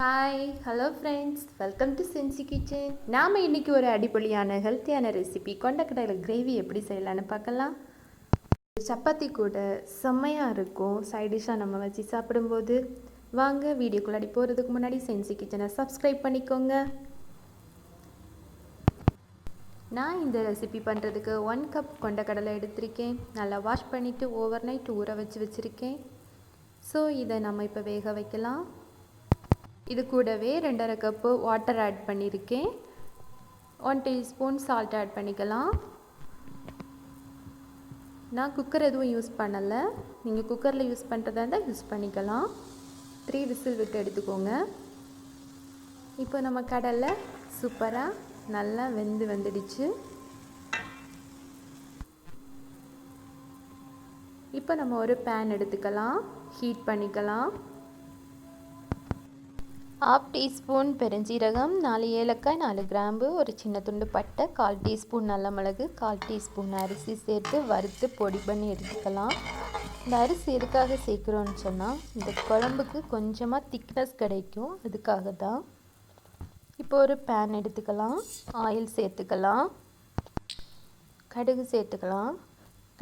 Hi hello friends welcome to Sensi kitchen நாம் இன்றைக்கி ஒரு அடிப்பொலியான ஹெல்த்தியான ரெசிபி கொண்டக்கடலை கிரேவி எப்படி செய்யலான்னு பார்க்கலாம். சப்பாத்தி கூட செம்மையாக இருக்கும். சைடிஷாக நம்ம வச்சு சாப்பிடும்போது. வாங்க வீடியோக்குள்ளாடி போகிறதுக்கு முன்னாடி சென்சி கிச்சனை சப்ஸ்கிரைப் பண்ணிக்கோங்க. நான் இந்த ரெசிபி பண்ணுறதுக்கு ஒன் கப் கொண்டக்கடலை எடுத்திருக்கேன். நல்லா வாஷ் பண்ணிவிட்டு ஓவர் நைட் ஊற வச்சு வச்சுருக்கேன். ஸோ இதை நம்ம இப்போ வேக வைக்கலாம். இது கூடவே ரெண்டரை கப்பு வாட்டர் ஆட் பண்ணியிருக்கேன் ஒன் டீஸ்பூன் சால்ட் ஆட் பண்ணிக்கலாம். நான் குக்கர் எதுவும் யூஸ் பண்ணலை. நீங்கள் குக்கரில் யூஸ் பண்ணுறதா இருந்தால் யூஸ் பண்ணிக்கலாம். த்ரீ விசில் விட்டு எடுத்துக்கோங்க. இப்போ நம்ம கடலை சூப்பராக நல்லா வெந்து வந்துடுச்சு. இப்போ நம்ம ஒரு பேன் எடுத்துக்கலாம். ஹீட் பண்ணிக்கலாம். ஹாஃப் டீஸ்பூன் பெருஞ்சீரகம் நாலு ஏலக்காய் நாலு கிராம்பு ஒரு சின்ன துண்டு பட்டை கால் டீஸ்பூன் நல்ல மிளகு கால் டீஸ்பூன் அரிசி சேர்த்து வறுத்து பொடி பண்ணி எடுத்துக்கலாம். இந்த அரிசி எதுக்காக சேர்க்குறோன்னு சொன்னால் இந்த குழம்புக்கு கொஞ்சமாக திக்னஸ் கிடைக்கும். அதுக்காக தான். இப்போ ஒரு பேன் எடுத்துக்கலாம். ஆயில் சேர்த்துக்கலாம். கடுகு சேர்த்துக்கலாம்.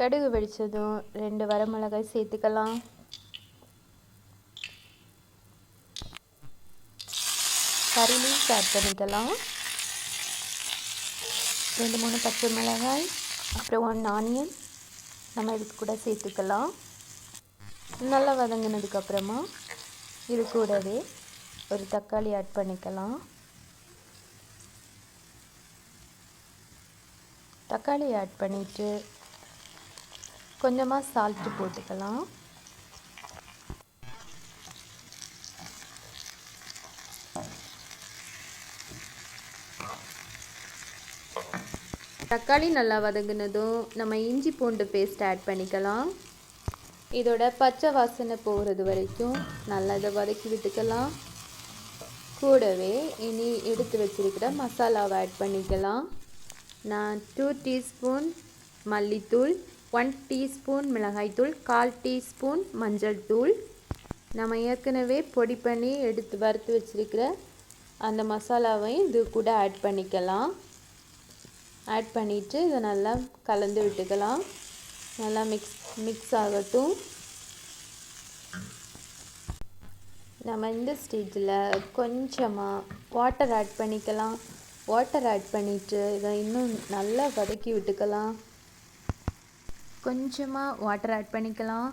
கடுகு வெடித்ததும் ரெண்டு வரமிளகாய் சேர்த்துக்கலாம். கறி லீவ்ஸ் ஆட் பண்ணிக்கலாம் ரெண்டு மூணு பச்சை மிளகாய் அப்புறம் ஒன் ஆனியன் நம்ம இதுக்கு கூட சேர்த்துக்கலாம். நல்லா வதங்கினதுக்கப்புறமா இது கூடவே ஒரு தக்காளி ஆட் பண்ணிக்கலாம். தக்காளி ஆட் பண்ணிவிட்டு கொஞ்சமாக சால்ட்டு போட்டுக்கலாம். தக்காளி நல்லா வதங்கினதும் நம்ம இஞ்சி பூண்டு பேஸ்ட் ஆட் பண்ணிக்கலாம். இதோட பச்சை வாசனை போகிறது வரைக்கும் நல்லா இதை வதக்கி விட்டுக்கலாம். கூடவே இனி எடுத்து வச்சிருக்கிற மசாலாவை ஆட் பண்ணிக்கலாம். நான் டூ டீஸ்பூன் மல்லித்தூள் ஒன் டீஸ்பூன் மிளகாய்த்தூள் கால் டீஸ்பூன் மஞ்சள் தூள் நம்ம ஏற்கனவே பொடி பண்ணி எடுத்து வறுத்து வச்சுருக்கிற அந்த மசாலாவையும் இது கூட ஆட் பண்ணிக்கலாம். ஆட் பண்ணிவிட்டு இதை நல்லா கலந்து விட்டுக்கலாம். நல்லா மிக்ஸ் மிக்ஸ் ஆகட்டும். நம்ம இந்த ஸ்டேஜில் கொஞ்சமாக வாட்டர் ஆட் பண்ணிக்கலாம். வாட்டர் ஆட் பண்ணிவிட்டு இதை இன்னும் நல்லா வதக்கி விட்டுக்கலாம். கொஞ்சமாக வாட்டர் ஆட் பண்ணிக்கலாம்.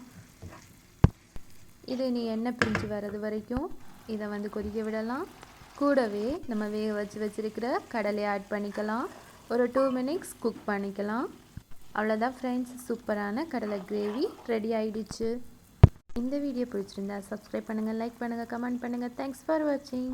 இது நீ எண்ணெய் பிரிஞ்சு வர்றது வரைக்கும் இதை வந்து கொதிக்க விடலாம். கூடவே நம்ம வேக வச்சு வச்சுருக்கிற கடலையை ஆட் பண்ணிக்கலாம். ஒரு டூ மினிட்ஸ் குக் பண்ணிக்கலாம். அவ்வளோதான் ஃப்ரெண்ட்ஸ் சூப்பரான கடலை கிரேவி ரெடி ஆகிடுச்சு இந்த வீடியோ பிடிச்சிருந்தா சப்ஸ்கிரைப் பண்ணுங்கள் லைக் பண்ணுங்கள் கமெண்ட் பண்ணுங்கள் தேங்க்ஸ் ஃபார் வாட்சிங்